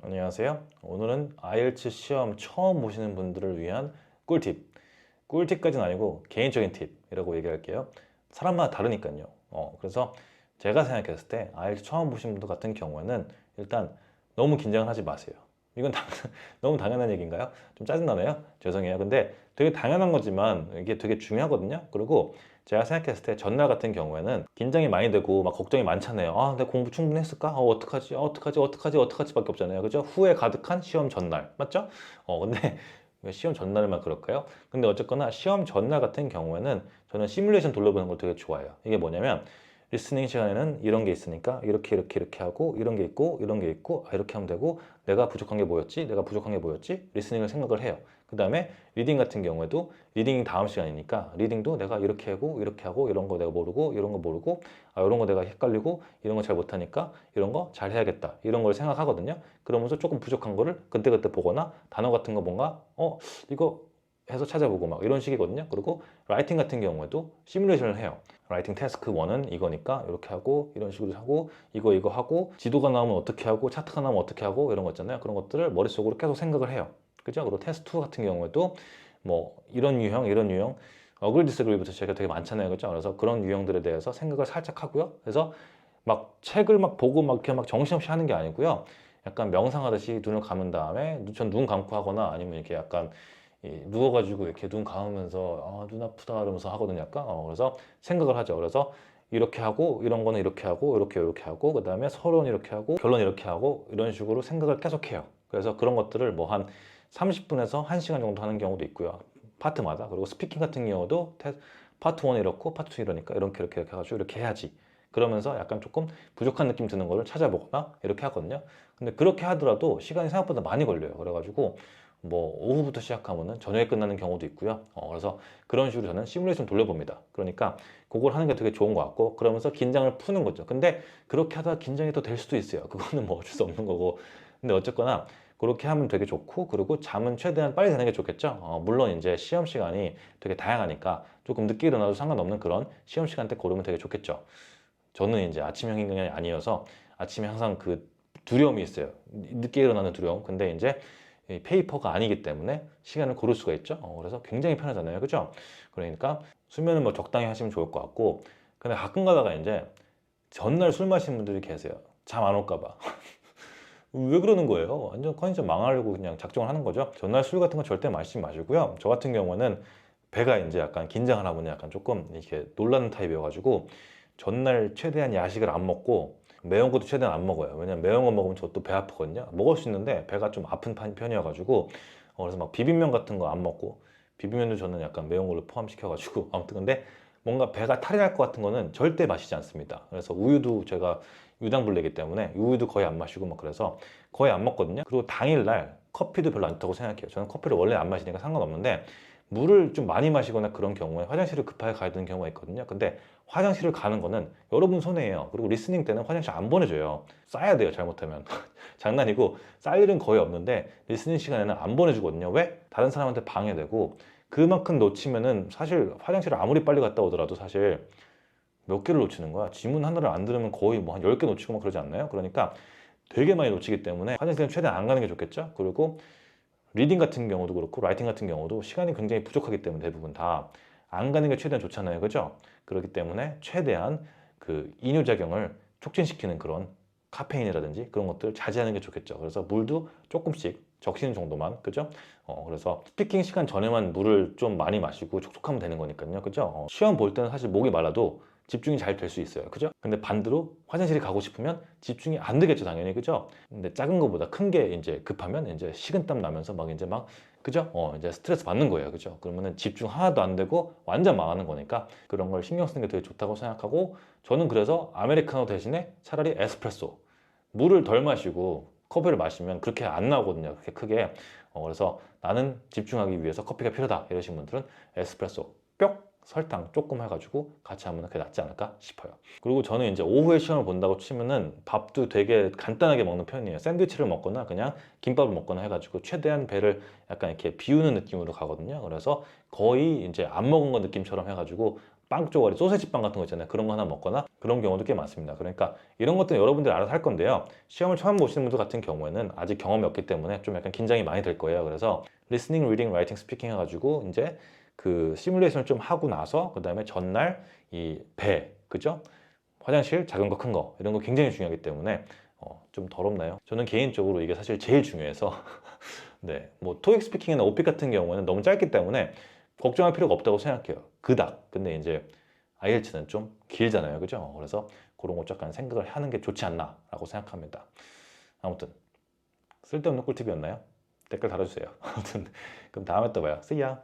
안녕하세요. 오늘은 IELTS 시험 처음 보시는 분들을 위한 꿀팁. 꿀팁까지는 아니고 개인적인 팁이라고 얘기할게요. 사람마다 다르니까요. 어, 그래서 제가 생각했을 때 IELTS 처음 보신 분들 같은 경우에는 일단 너무 긴장을 하지 마세요. 이건 당, 너무 당연한 얘기인가요? 좀 짜증나네요? 죄송해요. 근데 되게 당연한 거지만 이게 되게 중요하거든요. 그리고 제가 생각했을 때 전날 같은 경우에는 긴장이 많이 되고 막 걱정이 많잖아요. 아, 내가 공부 충분히 했을까? 어, 어떡하지? 어, 어떡하지? 어떡하지? 어떡하지? 밖에 없잖아요. 그죠? 후회 가득한 시험 전날. 맞죠? 어, 근데 왜 시험 전날만 그럴까요? 근데 어쨌거나 시험 전날 같은 경우에는 저는 시뮬레이션 돌려보는 걸 되게 좋아해요. 이게 뭐냐면 리스닝 시간에는 이런 게 있으니까 이렇게 이렇게 이렇게 하고 이런 게 있고 이런 게 있고 아, 이렇게 하면 되고 내가 부족한 게 뭐였지? 내가 부족한 게 뭐였지? 리스닝을 생각을 해요. 그 다음에 리딩 같은 경우에도 리딩 다음 시간이니까 리딩도 내가 이렇게 하고 이렇게 하고 이런 거 내가 모르고 이런 거 모르고 아, 이런 거 내가 헷갈리고 이런 거 잘 못하니까 이런 거 잘 해야겠다 이런 걸 생각하거든요. 그러면서 조금 부족한 거를 그때그때 보거나 단어 같은 거 뭔가 어 이거 해서 찾아보고 막 이런 식이거든요. 그리고 라이팅 같은 경우에도 시뮬레이션을 해요. 라이팅 태스크 1은 이거니까 이렇게 하고 이런 식으로 하고 이거 이거 하고 지도가 나오면 어떻게 하고 차트가 나오면 어떻게 하고 이런 거 있잖아요. 그런 것들을 머릿속으로 계속 생각을 해요. 그죠? 그리고 테스트 2 같은 경우에도 뭐 이런 유형, 이런 유형 어글 디스그리부터 제가 되게 많잖아요. 그죠? 그래서 그런 유형들에 대해서 생각을 살짝 하고요. 그래서 막 책을 막 보고 막 이렇게 막 정신없이 하는 게 아니고요. 약간 명상하듯이 눈을 감은 다음에 전 눈 감고 하거나 아니면 이렇게 약간 이 누워가지고 이렇게 눈 감으면서 아, 눈 아프다 이러면서 하거든요 약간 어, 그래서 생각을 하죠 그래서 이렇게 하고 이런 거는 이렇게 하고 이렇게 이렇게 하고 그 다음에 서론 이렇게 하고 결론 이렇게 하고 이런 식으로 생각을 계속 해요 그래서 그런 것들을 뭐 한 30분에서 1시간 정도 하는 경우도 있고요 파트마다 그리고 스피킹 같은 경우도 테- 파트 1 이렇고 파트 2 이러니까 이렇게 이렇게 이렇게 해가지고 이렇게 해야지 그러면서 약간 조금 부족한 느낌 드는 거를 찾아보거나 이렇게 하거든요 근데 그렇게 하더라도 시간이 생각보다 많이 걸려요 그래가지고 뭐 오후부터 시작하면은 저녁에 끝나는 경우도 있고요. 어, 그래서 그런 식으로 저는 시뮬레이션 돌려봅니다. 그러니까 그걸 하는 게 되게 좋은 것 같고 그러면서 긴장을 푸는 거죠. 근데 그렇게 하다가 긴장이 또될 수도 있어요. 그거는 뭐 어쩔 수 없는 거고. 근데 어쨌거나 그렇게 하면 되게 좋고 그리고 잠은 최대한 빨리 자는 게 좋겠죠. 어, 물론 이제 시험 시간이 되게 다양하니까 조금 늦게 일어나도 상관없는 그런 시험 시간대 고르면 되게 좋겠죠. 저는 이제 아침형 인간이 아니어서 아침에 항상 그 두려움이 있어요. 늦게 일어나는 두려움. 근데 이제 이 페이퍼가 아니기 때문에 시간을 고를 수가 있죠. 어, 그래서 굉장히 편하잖아요. 그죠? 그러니까 수면은 뭐 적당히 하시면 좋을 것 같고 근데 가끔 가다가 이제 전날 술 마시는 분들이 계세요. 잠 안 올까봐. 왜 그러는 거예요? 완전 컨디션 망하려고 그냥 작정을 하는 거죠. 전날 술 같은 거 절대 마시지 마시고요. 저 같은 경우는 배가 이제 약간 긴장을 하면 약간 조금 이렇게 놀라는 타입이어가지고 전날 최대한 야식을 안 먹고 매운 것도 최대한 안 먹어요. 왜냐면 매운 거 먹으면 저또배 아프거든요. 먹을 수 있는데 배가 좀 아픈 판- 편이어가지고 어, 그래서 막 비빔면 같은 거 안 먹고 비빔면도 저는 약간 매운 걸로 포함시켜가지고 아무튼 근데 뭔가 배가 탈이 날 것 같은 거는 절대 마시지 않습니다. 그래서 우유도 제가 유당불내기 때문에 우유도 거의 안 마시고 막 그래서 거의 안 먹거든요. 그리고 당일날 커피도 별로 안 좋다고 생각해요. 저는 커피를 원래 안 마시니까 상관없는데 물을 좀 많이 마시거나 그런 경우에 화장실을 급하게 가야 되는 경우가 있거든요. 근데 화장실을 가는 거는 여러분 손해예요. 그리고 리스닝 때는 화장실 안 보내줘요. 싸야 돼요, 잘못하면. 장난이고, 쌀 일은 거의 없는데, 리스닝 시간에는 안 보내주거든요. 왜? 다른 사람한테 방해되고, 그만큼 놓치면은 사실 화장실을 아무리 빨리 갔다 오더라도 사실 몇 개를 놓치는 거야. 지문 하나를 안 들으면 거의 뭐 한 10개 놓치고 막 그러지 않나요? 그러니까 되게 많이 놓치기 때문에 화장실은 최대한 안 가는 게 좋겠죠? 그리고 리딩 같은 경우도 그렇고 라이팅 같은 경우도 시간이 굉장히 부족하기 때문에 대부분 다 안 가는 게 최대한 좋잖아요. 그죠? 그렇기 때문에 최대한 그 이뇨작용을 촉진시키는 그런 카페인이라든지 그런 것들 자제하는 게 좋겠죠. 그래서 물도 조금씩 적시는 정도만, 그죠? 어, 그래서 스피킹 시간 전에만 물을 좀 많이 마시고 촉촉하면 되는 거니까요. 그죠? 어, 시험 볼 때는 사실 목이 말라도 집중이 잘 될 수 있어요. 그죠? 근데 반대로 화장실에 가고 싶으면 집중이 안 되겠죠, 당연히. 그죠? 근데 작은 것보다 큰 게 이제 급하면 이제 식은땀 나면서 막 이제 막 그죠? 어, 이제 스트레스 받는 거예요. 그죠? 그러면은 집중 하나도 안 되고 완전 망하는 거니까 그런 걸 신경 쓰는 게 되게 좋다고 생각하고 저는 그래서 아메리카노 대신에 차라리 에스프레소 물을 덜 마시고 커피를 마시면 그렇게 안 나오거든요. 그렇게 크게. 어, 그래서 나는 집중하기 위해서 커피가 필요하다. 이러신 분들은 에스프레소 뿅 설탕 조금 해가지고 같이 하면 그게 낫지 않을까 싶어요. 그리고 저는 이제 오후에 시험을 본다고 치면은 밥도 되게 간단하게 먹는 편이에요. 샌드위치를 먹거나 그냥 김밥을 먹거나 해가지고 최대한 배를 약간 이렇게 비우는 느낌으로 가거든요. 그래서 거의 이제 안 먹은 거 느낌처럼 해가지고 빵 쪼가리, 소세지 빵 같은 거 있잖아요. 그런 거 하나 먹거나 그런 경우도 꽤 많습니다. 그러니까 이런 것들은 여러분들이 알아서 할 건데요. 시험을 처음 보시는 분들 같은 경우에는 아직 경험이 없기 때문에 좀 약간 긴장이 많이 될 거예요. 그래서 listening, reading, writing, speaking 해가지고 이제 그 시뮬레이션을 좀 하고 나서 그 다음에 전날 이 배, 그죠? 화장실 작은 거큰거 이런 거 굉장히 중요하기 때문에 어, 좀 더럽나요? 저는 개인적으로 이게 사실 제일 중요해서 네, 뭐 토익 스피킹이나 오픽 같은 경우에는 너무 짧기 때문에 걱정할 필요가 없다고 생각해요. 그닥. 근데 이제 IELTS는 좀 길잖아요, 그죠? 그래서 그런 거 약간 생각을 하는 게 좋지 않나라고 생각합니다. 아무튼 쓸데없는 꿀팁이었나요? 댓글 달아주세요. 아무튼 그럼 다음에 또 봐요. See ya.